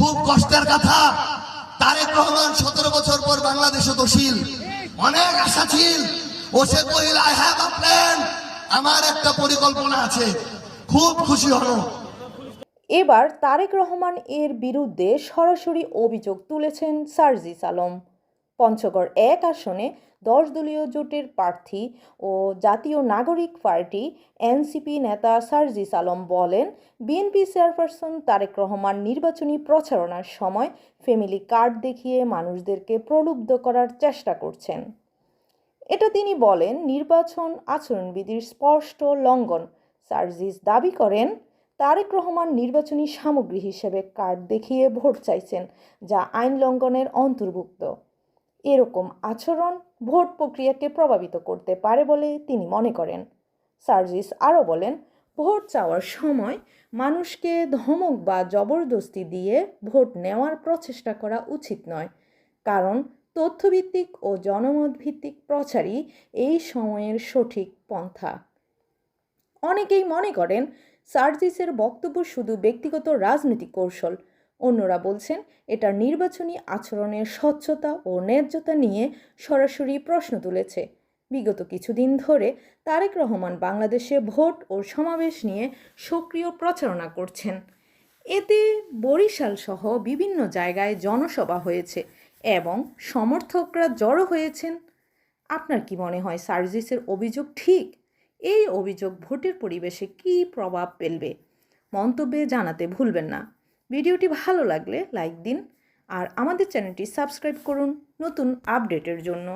খুব কষ্টের কথা। তারেক রহমান সতেরো বছর পর বাংলাদেশে দোষীল অনেক আশা ছিল। ও সে কহিল আই হ্যাভ আ প্ল্যান আমার একটা পরিকল্পনা আছে। খুব খুশি হলো এবার তারেক রহমান এর বিরুদ্ধে সরাসরি অভিযোগ তুলেছেন সার্জিস আলম। পঞ্চগড় এক আসনে দশ দলীয় জোটের প্রার্থী ও জাতীয় নাগরিক পার্টি এনসিপি নেতা সার্জিস আলম বলেন, বিএনপি চেয়ারপারসন তারেক রহমান নির্বাচনী প্রচারণার সময় ফ্যামিলি কার্ড দেখিয়ে মানুষদেরকে প্রলুব্ধ করার চেষ্টা করছেন। এটা তিনি বলেন, নির্বাচন আচরণবিধির স্পষ্ট লঙ্ঘন। সার্জিস দাবি করেন, তারেক রহমান নির্বাচনী সামগ্রী হিসেবে কার্ড দেখিয়ে ভোট চাইছেন, যা আইন লঙ্ঘনের অন্তর্ভুক্ত। এরকম আচরণ ভোট প্রক্রিয়াকে প্রভাবিত করতে পারে বলে তিনি মনে করেন। সার্জিস আরও বলেন, ভোট চাওয়ার সময় মানুষকে ধমক বা জবরদস্তি দিয়ে ভোট নেওয়ার প্রচেষ্টা করা উচিত নয়, কারণ তথ্যভিত্তিক ও জনমত ভিত্তিক প্রচারই এই সময়ের সঠিক পন্থা। অনেকেই মনে করেন, সার্জিসের বক্তব্য শুধু ব্যক্তিগত রাজনৈতিক কৌশল অন্যরা বলছেন এটা নির্বাচনী আচরণের স্বচ্ছতা ও ন্যায্যতা নিয়ে সরাসরি প্রশ্ন তুলেছে। বিগত কিছুদিন ধরে তারেক রহমান বাংলাদেশে ভোট ও সমাবেশ নিয়ে সক্রিয় প্রচারণা করছেন। এতে বরিশাল সহ বিভিন্ন জায়গায় জনসভা হয়েছে এবং সমর্থকরা জড়ো হয়েছেন। আপনার কি মনে হয় সার্জিসের অভিযোগ ঠিক? এই অভিযোগ ভোটের পরিবেশে কী প্রভাব ফেলবে? মন্তব্যে জানাতে ভুলবেন না। ভিডিওটি ভালো লাগলে লাইক দিন আর আমাদের চ্যানেলটি সাবস্ক্রাইব করুন নতুন আপডেটের জন্য।